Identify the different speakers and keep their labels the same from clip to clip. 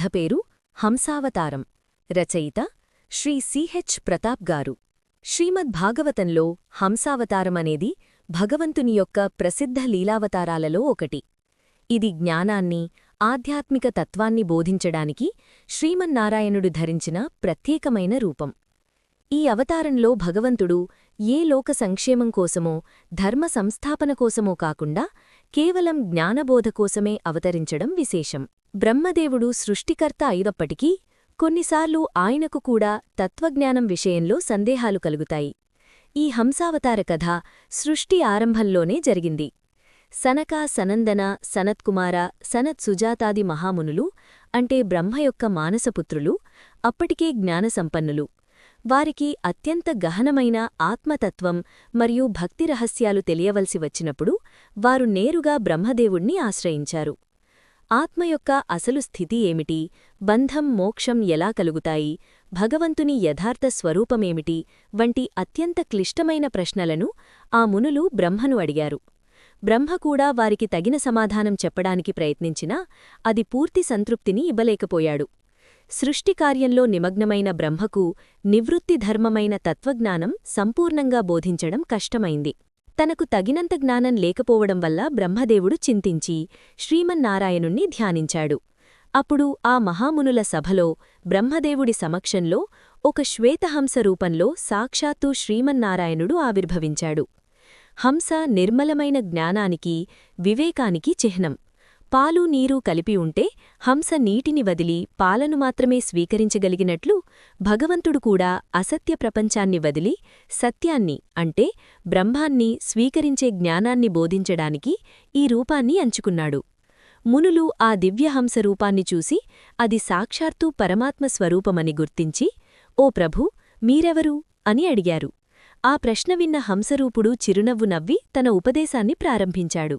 Speaker 1: కథ పేరు హంసావతారం. రచయిత శ్రీ సిహెచ్ ప్రతాప్ గారు. శ్రీమద్భాగవతంలో హంసావతారం అనేది భగవంతుని యొక్క ప్రసిద్ధ లీలావతారాలలో ఒకటి. ఇది జ్ఞానాన్ని ఆధ్యాత్మిక తత్వాన్ని బోధించడానికి శ్రీమన్నారాయణుడు ధరించిన ప్రత్యేకమైన రూపం. ఈ అవతారంలో భగవంతుడు ఏ లోక సంక్షేమం కోసమో ధర్మ సంస్థాపన కోసమో కాకుండా కేవలం జ్ఞానబోధ కోసమే అవతరించడం విశేషం. బ్రహ్మదేవుడు సృష్టికర్త అయినప్పటికీ కొన్నిసార్లు ఆయనకు కూడా తత్వజ్ఞానం విషయంలో సందేహాలు కలుగుతాయి. ఈ హంసావతార కథ సృష్టి ఆరంభంలోనే జరిగింది. సనక సనందన సనత్కుమార సనత్ సుజాతాది మహామునులు అంటే బ్రహ్మ యొక్క మానసపుత్రులు అప్పటికే జ్ఞానసంపన్నులు. వారికి అత్యంత గహనమైన ఆత్మతత్వం మరియు భక్తి రహస్యాలు తెలియవలసి వచ్చినప్పుడు వారు నేరుగా బ్రహ్మదేవుణ్ణి ఆశ్రయించారు. ఆత్మ యొక్క అసలు స్థితి ఏమిటి? బంధం మోక్షం ఎలా కలుగుతాయి? భగవంతుని యథార్థ స్వరూపమేమిటి? వంటి అత్యంత క్లిష్టమైన ప్రశ్నలను ఆ మునులు బ్రహ్మను అడిగారు. బ్రహ్మ కూడా వారికి తగిన సమాధానం చెప్పడానికి ప్రయత్నించినా అది పూర్తి సంతృప్తిని ఇవ్వలేకపోయాడు. సృష్టికార్యంలో నిమగ్నమైన బ్రహ్మకు నివృత్తి ధర్మమైన తత్వజ్ఞానం సంపూర్ణంగా బోధించడం కష్టమైంది. తనకు తగినంత జ్ఞానం లేకపోవడం వల్ల బ్రహ్మదేవుడు చింతించి శ్రీమన్నారాయణుణ్ణి ధ్యానించాడు. అప్పుడు ఆ మహామునుల సభలో బ్రహ్మదేవుడి సమక్షంలో ఒక శ్వేతహంస రూపంలో సాక్షాత్తు శ్రీమన్నారాయణుడు ఆవిర్భవించాడు. హంస నిర్మలమైన జ్ఞానానికి వివేకానికి చిహ్నం. పాలు నీరు కలిపి ఉంటే హంస నీటిని వదిలి పాలను మాత్రమే స్వీకరించగలిగినట్లు భగవంతుడు కూడా అసత్య ప్రపంచాన్ని వదిలి సత్యాన్ని అంటే బ్రహ్మాన్ని స్వీకరించే జ్ఞానాన్ని బోధించడానికి ఈ రూపాన్ని అంచుకున్నాడు. మునులు ఆ దివ్యహంస రూపాన్ని చూసి అది సాక్షాత్తూ పరమాత్మ స్వరూపమని గుర్తించి ఓ ప్రభు మీరెవరు అని అడిగారు. ఆ ప్రశ్న విన్న హంసరూపుడు చిరునవ్వు నవ్వి తన ఉపదేశాన్ని ప్రారంభించాడు.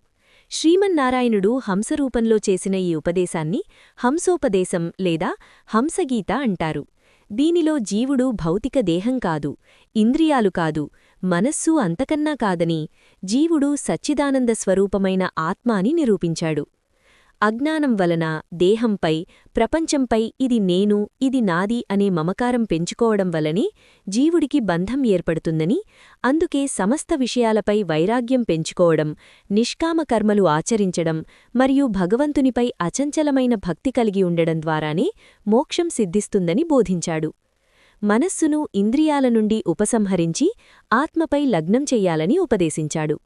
Speaker 1: శ్రీమన్నారాయణుడు హంసరూపంలో చేసిన ఈ ఉపదేశాన్ని హంసోపదేశం లేదా హంసగీత అంటారు. దీనిలో జీవుడు భౌతిక దేహం కాదు ఇంద్రియాలు కాదు మనస్సు అంతకన్నా కాదని జీవుడు సచ్చిదానంద స్వరూపమైన ఆత్మ అని నిరూపించాడు. అజ్ఞానం వలన దేహంపై ప్రపంచంపై ఇది నేను ఇది నాది అనే మమకారం పెంచుకోవడం వలనే జీవుడికి బంధం ఏర్పడుతుందని అందుకే సమస్త విషయాలపై వైరాగ్యం పెంచుకోవడం నిష్కామ కర్మలు ఆచరించడం మరియు భగవంతునిపై అచంచలమైన భక్తి కలిగి ఉండడం ద్వారానే మోక్షం సిద్ధిస్తుందని బోధించాడు. మనస్సును ఇంద్రియాల నుండి ఉపసంహరించి ఆత్మపై లగ్నం చెయ్యాలని ఉపదేశించాడు.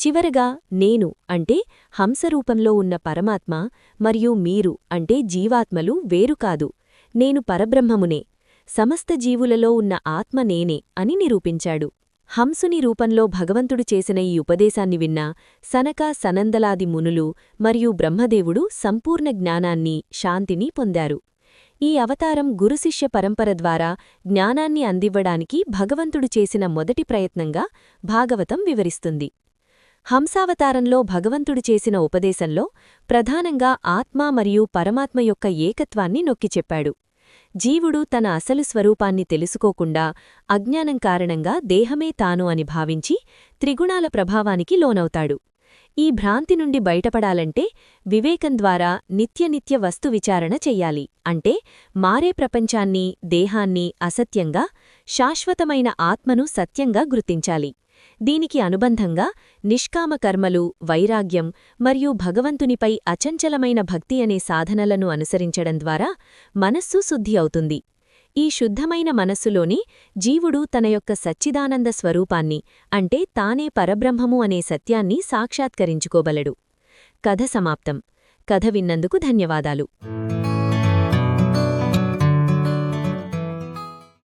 Speaker 1: చివరగా నేను అంటే హంసరూపంలో ఉన్న పరమాత్మ మరియు మీరు అంటే జీవాత్మలు వేరు కాదు. నేను పరబ్రహ్మమునే. సమస్త జీవులలో ఉన్న ఆత్మ నేనే అని నిరూపించాడు. హంసుని రూపంలో భగవంతుడు చేసిన ఈ ఉపదేశాన్ని విన్న సనక సనందలాది మునులు మరియు బ్రహ్మదేవుడు సంపూర్ణ జ్ఞానాన్ని శాంతిని పొందారు. ఈ అవతారం గురుశిష్య పరంపర ద్వారా జ్ఞానాన్ని అందివ్వడానికి భగవంతుడు చేసిన మొదటి ప్రయత్నంగా భాగవతం వివరిస్తుంది. హంసావతారంలో భగవంతుడు చేసిన ఉపదేశంలో ప్రధానంగా ఆత్మ మరియు పరమాత్మ యొక్క ఏకత్వాన్ని నొక్కి చెప్పాడు. జీవుడు తన అసలు స్వరూపాన్ని తెలుసుకోకుండా అజ్ఞానం కారణంగా దేహమే తాను అని భావించి త్రిగుణాల ప్రభావానికి లోనవుతాడు. ఈ భ్రాంతి నుండి బయటపడాలంటే వివేకం ద్వారా నిత్యనిత్య వస్తు విచారణ చెయ్యాలి. అంటే మారే ప్రపంచాన్ని దేహాన్ని అసత్యంగా శాశ్వతమైన ఆత్మను సత్యంగా గుర్తించాలి. దీనికి అనుబంధంగా నిష్కామ కర్మలు వైరాగ్యం మరియు భగవంతునిపై అచంచలమైన భక్తి అనే సాధనలను అనుసరించడం ద్వారా మనస్సు శుద్ధి అవుతుంది. ఈ శుద్ధమైన మనస్సులోని జీవుడు తన యొక్క సచ్చిదానంద స్వరూపాన్ని అంటే తానే పరబ్రహ్మము అనే సత్యాన్ని సాక్షాత్కరించుకోబలడు. కథ సమాప్తం. కథ విన్నందుకు ధన్యవాదాలు.